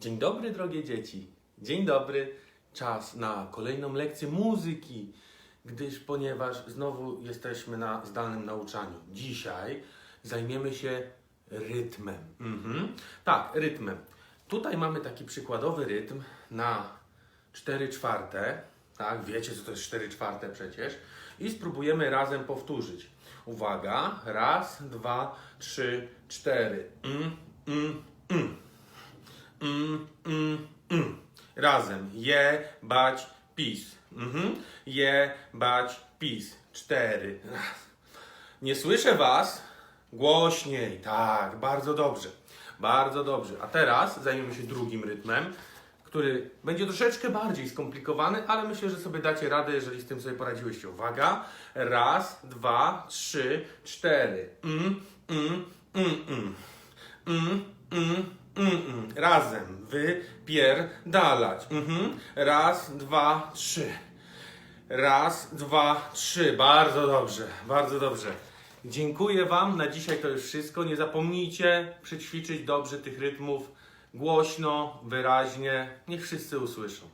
Dzień dobry, drogie dzieci. Dzień dobry. Czas na kolejną lekcję muzyki, gdyż ponieważ znowu jesteśmy na zdalnym nauczaniu. Dzisiaj zajmiemy się rytmem. Mhm. Tak, rytmem. Tutaj mamy taki przykładowy rytm na 4 czwarte. Tak, wiecie co to jest 4 czwarte przecież. I spróbujemy razem powtórzyć. Uwaga, raz, dwa, trzy, cztery. Mm, mm, mm. Mm, mm, mm. Razem. Je, bać, pis. Mhm. Je, bać, pis. Cztery. Raz. Nie słyszę was. Głośniej. Tak, bardzo dobrze. Bardzo dobrze. A teraz zajmiemy się drugim rytmem, który będzie troszeczkę bardziej skomplikowany, ale myślę, że sobie dacie radę, jeżeli z tym sobie poradziłyście. Uwaga. Raz, dwa, trzy, cztery. Mm, mm, mm, mm. Mm, mm, mm, mm. Razem. Wypierdalać. Mhm. Raz, dwa, trzy. Raz, dwa, trzy. Bardzo dobrze, bardzo dobrze. Dziękuję Wam. Na dzisiaj to już wszystko. Nie zapomnijcie przećwiczyć dobrze tych rytmów. Głośno, wyraźnie. Niech wszyscy usłyszą.